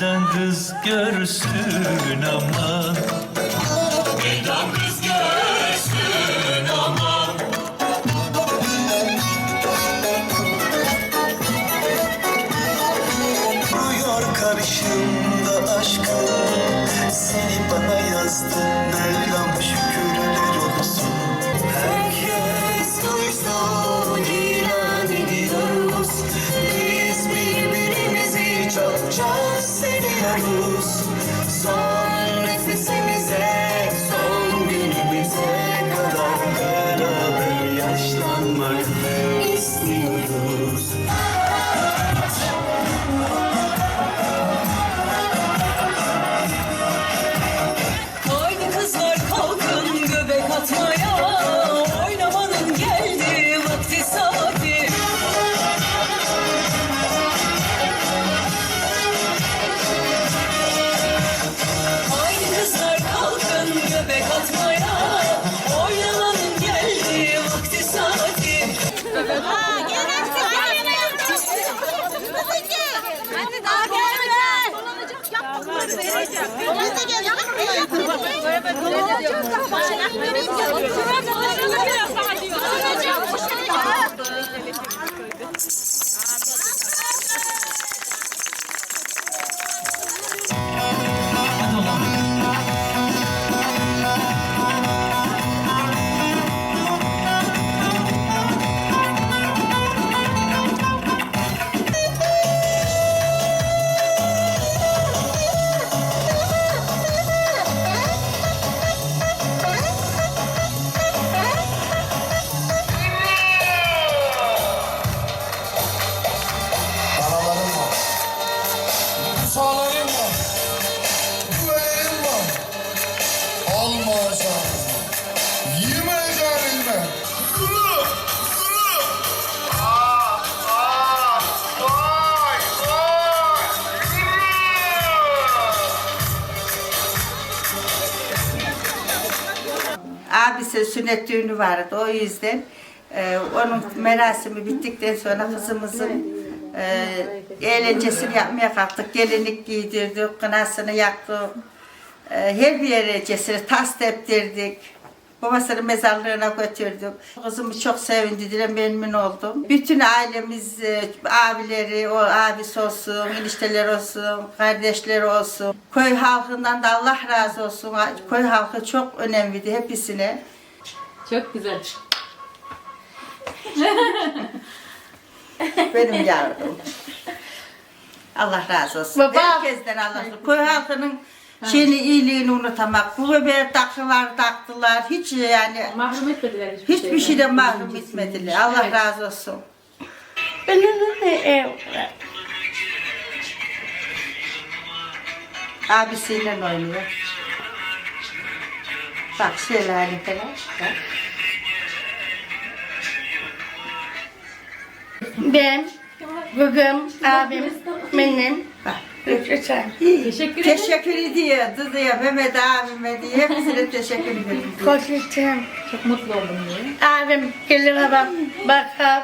kız görsün aman. Meydan kız görsün aman. Duruyor karşımda aşkım Seni bana yazdın Mevlam şükürler çok seviyoruz Son nefesimize, Danalarım Almayacağım. Yemeyeceğim elime. Abisi sünnet düğünü vardı o yüzden e, onun merasimi bittikten sonra kızımızın e, eğlencesini yapmaya kalktık. Gelinlik giydirdik, kınasını yaktık. E, her bir yere cesur tas teptirdik. Babasının mezarlığına götürdük. Kızımı çok sevindiler, memnun oldum. Bütün ailemiz, e, abileri, o abisi olsun, enişteler olsun, kardeşler olsun. Köy halkından da Allah razı olsun. Köy halkı çok önemliydi hepsine. Çok güzel. Benim yavrum. Allah razı olsun. Baba. Herkesten Allah razı olsun. Köy halkının şeyini, iyiliğini unutamak. Bu bebeğe takılar taktılar. Hiç yani Mahrum etmediler hiçbir, hiçbir şeyden mahrum etmediler. Allah Evet. razı olsun. Abisiyle oynuyor. Bak şelale falan. Bak. Ben, bugün abim, benim, Teşekkür ederim. Teşekkür ediyor. Dıdıya, Mehmet abime diye hepsine teşekkür ederim. Koşuştum. Çok mutlu oldum diye. Abim gelir bak, bakar.